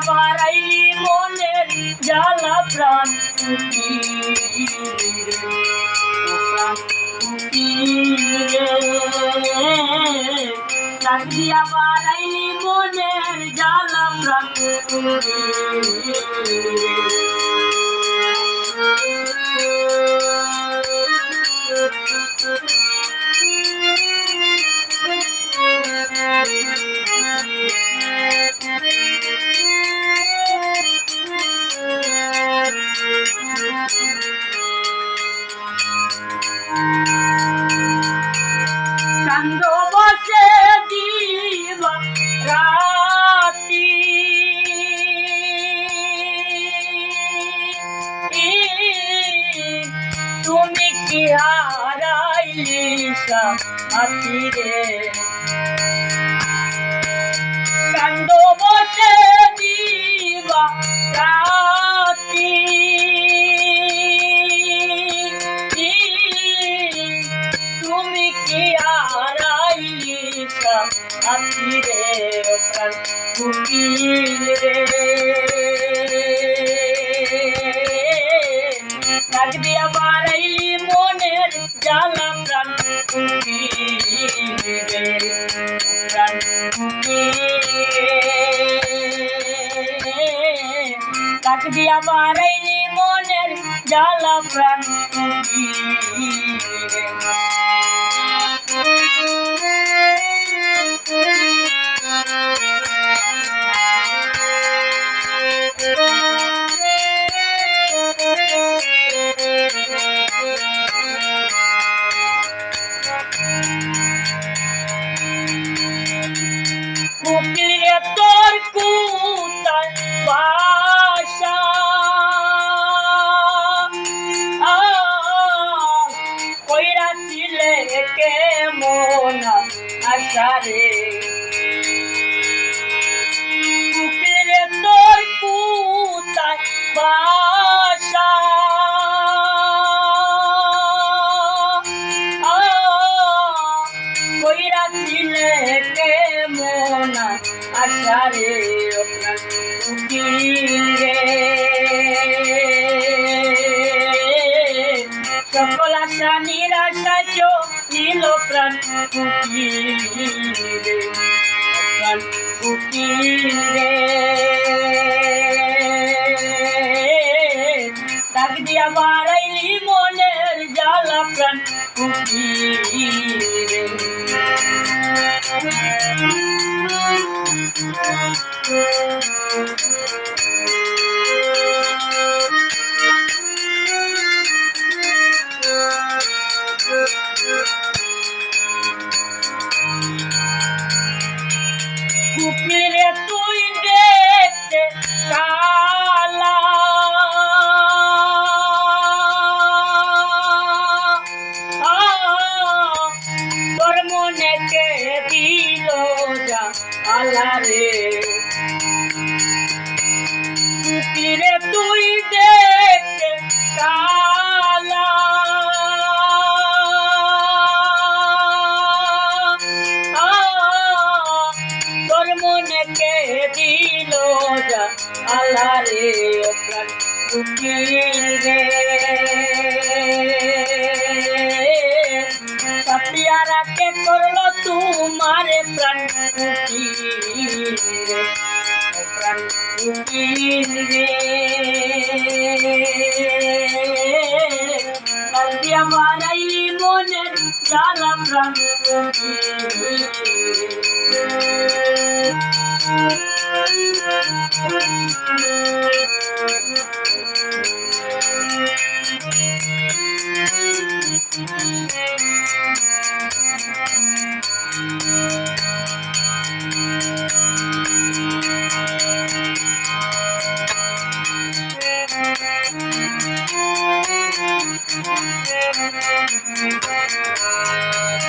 বাড়াইলি মনের জ্বালা প্রাণ ডাক দিয়া বাড়াইলি মনের জ্বালা প্রাণ সাথী কান্দ বসে দিবা রাতি। তুমি কি হারাইলি সাথী প্রাণ রে দিয়া বাড়াইলি মনের জ্বালা প্রাণ। আশা রে কুকিলে তোর কুতার প্রাণ কুকিরে প্রাণ কুকিরে ডাক দিয়া বাড়াইলি মনের জ্বালা প্রাণ কুকিরে যা আলা রে কুকিরে তুই দেখতে কালা তোর মনে কে দিল যা আল্লাহ রে প্রাণ কুকির কুকির রে কান্দিয়া মারাইলি মনের জ্বালা প্রাণ Thank you.